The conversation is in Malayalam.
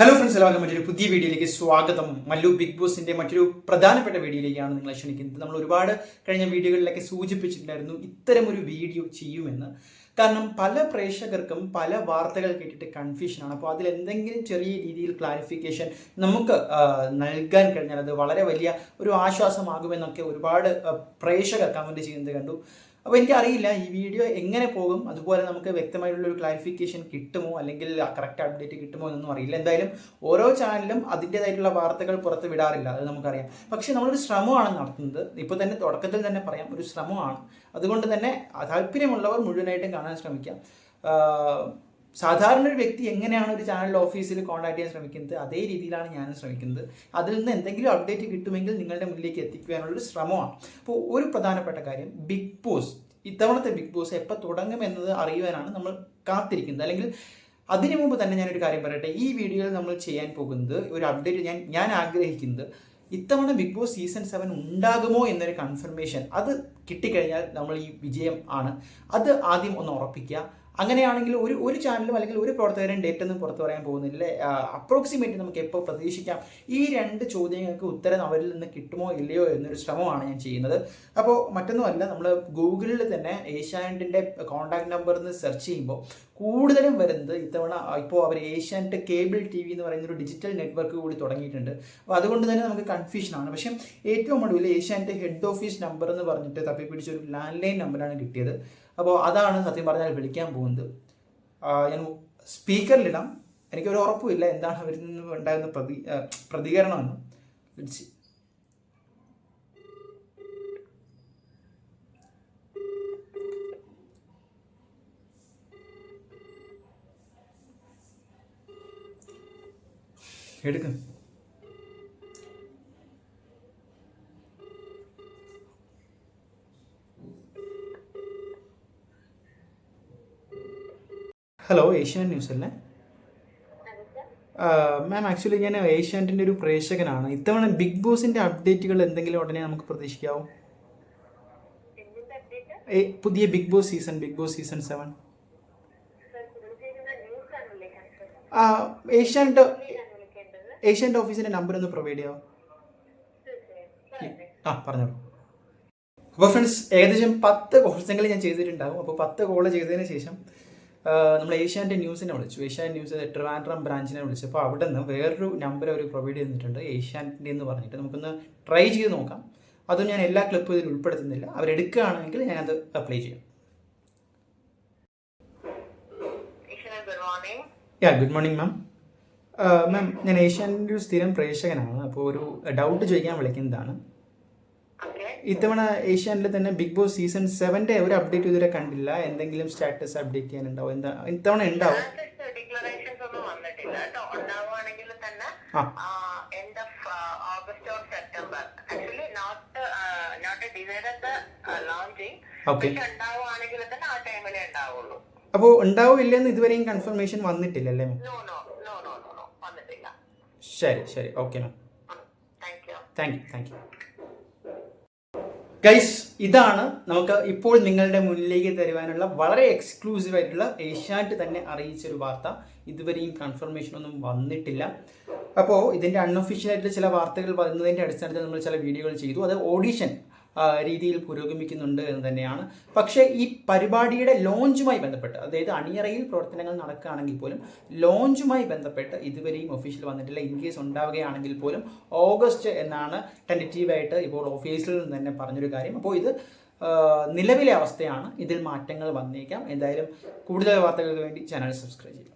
ഹലോ ഫ്രണ്ട്സ് എല്ലാവർക്കും മറ്റൊരു പുതിയ വീഡിയോയിലേക്ക് സ്വാഗതം. മല്ലു ബിഗ് ബോസിന്റെ മറ്റൊരു പ്രധാനപ്പെട്ട വീഡിയോയിലേക്കാണ് നിങ്ങളെ ക്ഷണിക്കുന്നത്. നമ്മൾ ഒരുപാട് കഴിഞ്ഞ വീഡിയോകളിലൊക്കെ സൂചിപ്പിച്ചിട്ടുണ്ടായിരുന്നു ഇത്തരം ഒരു വീഡിയോ ചെയ്യുമെന്ന്. കാരണം പല പ്രേക്ഷകർക്കും പല വാർത്തകൾ കേട്ടിട്ട് കൺഫ്യൂഷനാണ് അപ്പോൾ അതിൽ എന്തെങ്കിലും ചെറിയ രീതിയിൽ ക്ലാരിഫിക്കേഷൻ നമുക്ക് നൽകാൻ കഴിഞ്ഞാൽ അത് വളരെ വലിയ ഒരു ആശ്വാസമാകുമെന്നൊക്കെ ഒരുപാട് പ്രേക്ഷകർ കമന്റ് ചെയ്യുന്നത് കണ്ടു. അപ്പോൾ എനിക്കറിയില്ല ഈ വീഡിയോ എങ്ങനെ പോകും? അതുപോലെ നമുക്ക് വ്യക്തമായിട്ടുള്ള ഒരു ക്ലാരിഫിക്കേഷൻ കിട്ടുമോ? അല്ലെങ്കിൽ കറക്റ്റ് അപ്ഡേറ്റ് കിട്ടുമോ എന്നൊന്നും അറിയില്ല. എന്തായാലും ഓരോ ചാനലും അതിന്റെതായിട്ടുള്ള വാർത്തകൾ പുറത്ത് വിടാറില്ല. അത് നമുക്കറിയാം. പക്ഷേ നമ്മളൊരു ശ്രമമാണ് നടത്തുന്നത്. ഇപ്പോൾ തന്നെ തുടക്കത്തിൽ തന്നെ പറയാം ഒരു ശ്രമമാണ്. അതുകൊണ്ട് തന്നെ താല്പര്യമുള്ളവർ മുഴുവനായിട്ടും കാണാൻ ശ്രമിക്കാം. സാധാരണ ഒരു വ്യക്തി എങ്ങനെയാണ് ഒരു ചാനൽ ഓഫീസിൽ കോൺടാക്ട് ചെയ്യാൻ ശ്രമിക്കുന്നത്? അതേ രീതിയിലാണ് ഞാനും ശ്രമിക്കുന്നത്. അതിൽ നിന്ന് എന്തെങ്കിലും അപ്ഡേറ്റ് കിട്ടുമെങ്കിൽ നിങ്ങളുടെ മുന്നിലേക്ക് എത്തിക്കുവാനുള്ളൊരു ശ്രമമാണ്. അപ്പോൾ ഒരു പ്രധാനപ്പെട്ട കാര്യം ബിഗ് ബോസ് ഇത്തവണത്തെ ബിഗ് ബോസ് എപ്പോൾ തുടങ്ങും എന്നത് അറിയുവാനാണ് നമ്മൾ കാത്തിരിക്കുന്നത്. അല്ലെങ്കിൽ അതിനു മുമ്പ് തന്നെ ഞാനൊരു കാര്യം പറയട്ടെ. ഈ വീഡിയോയിൽ നമ്മൾ ചെയ്യാൻ പോകുന്നത് ഒരു അപ്ഡേറ്റ് ഞാൻ ഞാൻ ആഗ്രഹിക്കുന്നത് ഇത്തവണ ബിഗ് ബോസ് സീസൺ സെവൻ ഉണ്ടാകുമോ എന്നൊരു കൺഫർമേഷൻ അത് കിട്ടിക്കഴിഞ്ഞാൽ നമ്മൾ ഈ വിജയം ആണ്. അത് ആദ്യം ഒന്ന് ഉറപ്പിക്കുക. അങ്ങനെയാണെങ്കിൽ ഒരു ഒരു ചാനലും അല്ലെങ്കിൽ ഒരു പ്രവർത്തകരും ഡേറ്റ് ഒന്നും പുറത്തു പറയാൻ പോകുന്നില്ല. അപ്രോക്സിമേറ്റ് നമുക്ക് എപ്പോൾ പ്രതീക്ഷിക്കാം? ഈ രണ്ട് ചോദ്യങ്ങൾക്ക് ഉത്തരം അവരിൽ നിന്ന് കിട്ടുമോ ഇല്ലയോ എന്നൊരു ശ്രമമാണ് ഞാൻ ചെയ്യുന്നത്. അപ്പോൾ മറ്റൊന്നുമല്ല നമ്മൾ ഗൂഗിളിൽ തന്നെ ഏഷ്യാനെറ്റിന്റെ കോൺടാക്ട് നമ്പർ എന്ന് സെർച്ച് ചെയ്യുമ്പോൾ കൂടുതലും വരുന്നത് ഇത്തവണ ഇപ്പോൾ അവർ ഏഷ്യാനെറ്റ് കേബിൾ ടി വി എന്ന് പറയുന്ന ഒരു ഡിജിറ്റൽ നെറ്റ്വർക്ക് കൂടി തുടങ്ങിയിട്ടുണ്ട്. അപ്പോൾ അതുകൊണ്ട് തന്നെ നമുക്ക് കൺഫ്യൂഷനാണ് പക്ഷേ ഏറ്റവും ഒടുവിൽ ഏഷ്യാനെറ്റ് ഹെഡ് ഓഫീസ് നമ്പർ എന്ന് പറഞ്ഞിട്ട് തപ്പിപ്പിടിച്ച ഒരു ലാൻഡ് ലൈൻ നമ്പറാണ് കിട്ടിയത്. അപ്പോൾ അതാണ് സത്യം പറഞ്ഞാൽ വിളിക്കാൻ പോകുന്നത്. ഞാൻ സ്പീക്കറിലിടാം. എനിക്കൊരു ഉറപ്പുമില്ല എന്താണ് അവരിൽ നിന്ന് ഉണ്ടാകുന്ന പ്രതി പ്രതികരണമെന്ന്. വിളിച്ച്. എടുക്കും. ഹലോ ഏഷ്യാനെറ്റ് ന്യൂസ് അല്ലേ മാം ആക്ച്വലി ഞാൻ ഏഷ്യാനെറ്റിന്റെ ഒരു പ്രേക്ഷകനാണ് ഇത്തവണ ബിഗ് ബോസിന്റെ അപ്ഡേറ്റുകൾ എന്തെങ്കിലും ഉടനെ നമുക്ക് പ്രതീക്ഷിക്കാവോ പുതിയ Big Boss season Big Boss season seven? Asianet. Asianet ഓഫീസിന്റെ നമ്പർ ഒന്ന് പ്രൊവൈഡ് ചെയ്യാമോ. ആ പറഞ്ഞോളൂ അപ്പോൾ ഫ്രണ്ട്സ് ഏകദേശം പത്ത് കോഴ്സെങ്കിലും ഞാൻ ചെയ്തിട്ടുണ്ടാകും അപ്പോൾ പത്ത് കോൾ ചെയ്തതിന് ശേഷം നമ്മൾ ഏഷ്യാന്റെ ന്യൂസിനെ വിളിച്ചു. ഏഷ്യാൻ ന്യൂസ് ട്രിവാൻഡ്രം ബ്രാഞ്ചിനെ വിളിച്ചു. അപ്പോൾ അവിടെ നിന്ന് വേറൊരു നമ്പർ അവർ പ്രൊവൈഡ് ചെയ്തിട്ടുണ്ട്. ഏഷ്യാന്റെ എന്ന് പറഞ്ഞിട്ട് നമുക്കൊന്ന് ട്രൈ ചെയ്ത് നോക്കാം. അതും ഞാൻ എല്ലാ ക്ലിപ്പും ഇതിൽ ഉൾപ്പെടുത്തുന്നില്ല. അവരെടുക്കുകയാണെങ്കിൽ ഞാനത് അപ്ലൈ ചെയ്യാം. യാ ഗുഡ് മോർണിംഗ് മാം മാം ഞാൻ ഏഷ്യാന്റെ ഒരു സ്ഥിരം പ്രേക്ഷകനാണ്. അപ്പോൾ ഒരു ഡൗട്ട് ചോദിക്കാൻ വിളിക്കുന്നതാണ്. ഇത്തവണ ഏഷ്യാനിൽ തന്നെ ബിഗ് ബോസ് സീസൺ സെവന്റെ ഒരു അപ്ഡേറ്റ് ഇതുവരെ കണ്ടില്ല എന്തെങ്കിലും സ്റ്റാറ്റസ് അപ്ഡേറ്റ് ചെയ്യാനുണ്ടാവും എന്താ ഇത്തവണ ഉണ്ടാവും ഉണ്ടാവില്ലെന്ന് ഒന്നും വന്നിട്ടില്ല കേട്ടോ. ഉണ്ടാവുകയാണെങ്കിൽ തന്നെ August or September. Not not launching. പക്ഷെ ഉണ്ടാവുകയാണെങ്കിൽ തന്നെ ആ ടൈമിലേ ഉണ്ടാവുള്ളൂ. അപ്പോൾ ഉണ്ടാവും ഇല്ലെന്ന് ഇതുവരെയും കൺഫർമേഷൻ വന്നിട്ടില്ല അല്ലേ. ശരി ശരി okay ma'am. Thank you thank you guys ഇതാണ് നമുക്ക് ഇപ്പോൾ നിങ്ങളുടെ മുന്നിലേക്ക് തരുവാനുള്ള വളരെ എക്സ്ക്ലൂസീവ് ആയിട്ടുള്ള ഏഷ്യാനെറ്റ് തന്നെ അറിയിച്ച ഒരു വാർത്ത. ഇതുവരെയും കൺഫർമേഷൻ ഒന്നും വന്നിട്ടില്ല. അപ്പോൾ ഇതിന്റെ അൺഒഫീഷ്യൽ ആയിട്ടുള്ള ചില വാർത്തകൾ വരുന്നതിന്റെ അടിസ്ഥാനത്തിൽ നമ്മൾ ചില വീഡിയോകൾ ചെയ്തു. അത് ഓഡിഷൻ രീതിയിൽ പുരോഗമിക്കുന്നുണ്ട് എന്ന് തന്നെയാണ്. പക്ഷേ ഈ പരിപാടിയുടെ ലോഞ്ചുമായി ബന്ധപ്പെട്ട് അതായത് അണിയറയിൽ പ്രവർത്തനങ്ങൾ നടക്കുകയാണെങ്കിൽ പോലും ലോഞ്ചുമായി ബന്ധപ്പെട്ട് ഇതുവരെയും ഒഫീഷ്യൽ വന്നിട്ടില്ല. ഇൻ കേസ് ഉണ്ടാവുകയാണെങ്കിൽ പോലും ഓഗസ്റ്റ് എന്നാണ് ടെന്റേറ്റീവായിട്ട് ഇപ്പോൾ ഓഫീസിൽ നിന്ന് തന്നെ പറഞ്ഞൊരു കാര്യം. അപ്പോൾ ഇത് നിലവിലെ അവസ്ഥയാണ്. ഇതിൽ മാറ്റങ്ങൾ വന്നേക്കാം. എന്തായാലും കൂടുതൽ വാർത്തകൾക്ക് വേണ്ടി ചാനൽ സബ്സ്ക്രൈബ് ചെയ്യുക.